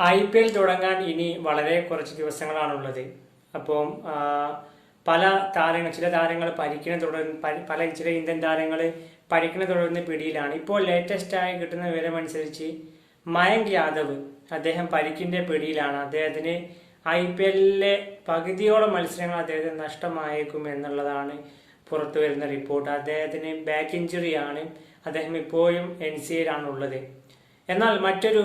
I P L തുടങ്ങാൻ ഇനി വളരെ കുറച്ച് ദിവസങ്ങളാണുള്ളത്. അപ്പം പല താരങ്ങൾ ചില താരങ്ങൾ പരിക്കിനെ തുടർന്ന് പല ചില ഇന്ത്യൻ താരങ്ങൾ പരിക്കിനെ തുടർന്ന് പിടിയിലാണ്. ഇപ്പോൾ ലേറ്റസ്റ്റ് ആയി കിട്ടുന്ന വിവരമനുസരിച്ച് മയങ്ക് യാദവ് അദ്ദേഹം പരിക്കിന്റെ പിടിയിലാണ്. അദ്ദേഹത്തിന് ഐ പി എല്ലിലെ പകുതിയോളം മത്സരങ്ങൾ അദ്ദേഹത്തിന് നഷ്ടമായേക്കും എന്നുള്ളതാണ് പുറത്തു വരുന്ന റിപ്പോർട്ട്. അദ്ദേഹത്തിന് ബാക്ക് ഇഞ്ചുറിയാണ് അദ്ദേഹം ഇപ്പോഴും എൻ സി എയിലാണുള്ളത് എന്നാൽ മറ്റൊരു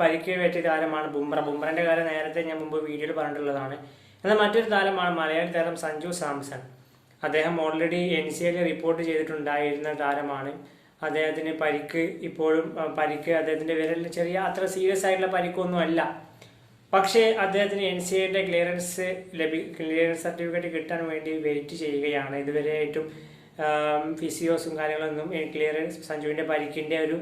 പരിക്ക് പറ്റിയ താരമാണ് ബുംറ. ബുംറന്റെ കാര്യം നേരത്തെ ഞാൻ മുമ്പ് വീഡിയോയിൽ പറഞ്ഞിട്ടുള്ളതാണ്. എന്നാൽ മറ്റൊരു താരമാണ് മലയാളി താരം സഞ്ജു സാംസൺ. അദ്ദേഹം ഓൾറെഡി എൻ സി ഐയിൽ റിപ്പോർട്ട് ചെയ്തിട്ടുണ്ടായിരുന്ന താരമാണ്. അദ്ദേഹത്തിന് പരിക്ക് ഇപ്പോഴും പരിക്ക് അദ്ദേഹത്തിന്റെ വിരലിൽ ചെറിയ അത്ര സീരിയസ് ആയിട്ടുള്ള പരിക്കൊന്നും അല്ല പക്ഷേ അദ്ദേഹത്തിന് എൻ സി എയുടെ ക്ലിയറൻസ് ലഭി ക്ലിയറൻസ് സർട്ടിഫിക്കറ്റ് കിട്ടാൻ വേണ്ടി വെയിറ്റ് ചെയ്യുകയാണ്. ഇതുവരെയായിട്ടും ഫിസിയോസും കാര്യങ്ങളൊന്നും ക്ലിയറൻസ് സഞ്ജുവിന്റെ പരിക്കിന്റെ ഒരു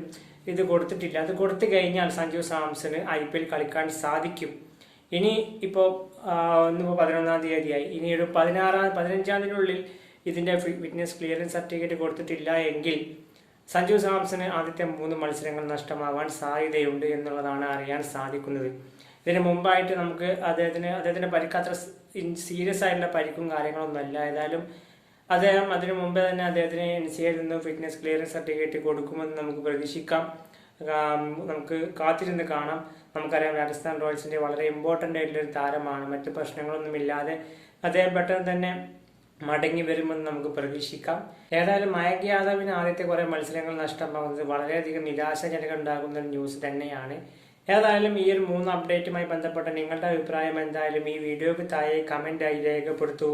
ഇത് കൊടുത്തിട്ടില്ല. അത് കൊടുത്തു കഴിഞ്ഞാൽ സഞ്ജു സാംസന് ഐ പി എൽ കളിക്കാൻ സാധിക്കും. ഇനി ഇപ്പോൾ ഒന്നിപ്പോൾ പതിനൊന്നാം തീയതിയായി. ഇനി ഒരു പതിനാറാം പതിനഞ്ചാം തീയതിനുള്ളിൽ ഇതിന്റെ ഫിറ്റ്നസ് ക്ലിയറൻസ് സർട്ടിഫിക്കറ്റ് കൊടുത്തിട്ടില്ല എങ്കിൽ സഞ്ജു സാംസന് ആദ്യത്തെ മൂന്ന് മത്സരങ്ങൾ നഷ്ടമാവാൻ സാധ്യതയുണ്ട് എന്നുള്ളതാണ് അറിയാൻ സാധിക്കുന്നത്. ഇതിന് മുമ്പായിട്ട് നമുക്ക് അദ്ദേഹത്തിന് അദ്ദേഹത്തിന്റെ പരിക്ക് അത്ര സീരിയസ് ആയിട്ടുള്ള പരിക്കും കാര്യങ്ങളൊന്നും അല്ല ഏതായാലും അദ്ദേഹം അതിനു മുമ്പേ തന്നെ അദ്ദേഹത്തിന് എൻ സി ഐയിൽ നിന്നും ഫിറ്റ്നസ് ക്ലിയറൻസ് സർട്ടിഫിക്കറ്റ് കൊടുക്കുമെന്ന് നമുക്ക് പ്രതീക്ഷിക്കാം. നമുക്ക് കാത്തിരുന്ന് കാണാം. നമുക്കറിയാം രാജസ്ഥാൻ റോയൽസിന്റെ വളരെ ഇമ്പോർട്ടന്റ് ആയിട്ടുള്ള ഒരു താരമാണ്. മറ്റു പ്രശ്നങ്ങളൊന്നുമില്ലാതെ അദ്ദേഹം പെട്ടെന്ന് തന്നെ മടങ്ങി വരുമെന്ന് നമുക്ക് പ്രതീക്ഷിക്കാം. ഏതായാലും മയങ്ക് യാദവിന് ആദ്യത്തെ കുറേ മത്സരങ്ങൾ നഷ്ടമാകുന്നത് വളരെയധികം നിരാശാജനകം ഉണ്ടാകുന്ന ഒരു ന്യൂസ് തന്നെയാണ്. ഏതായാലും ഈ ഒരു മൂന്ന് അപ്ഡേറ്റുമായി ബന്ധപ്പെട്ട നിങ്ങളുടെ അഭിപ്രായം എന്തായാലും ഈ വീഡിയോക്ക് താഴെ കമന്റായി രേഖപ്പെടുത്തൂ.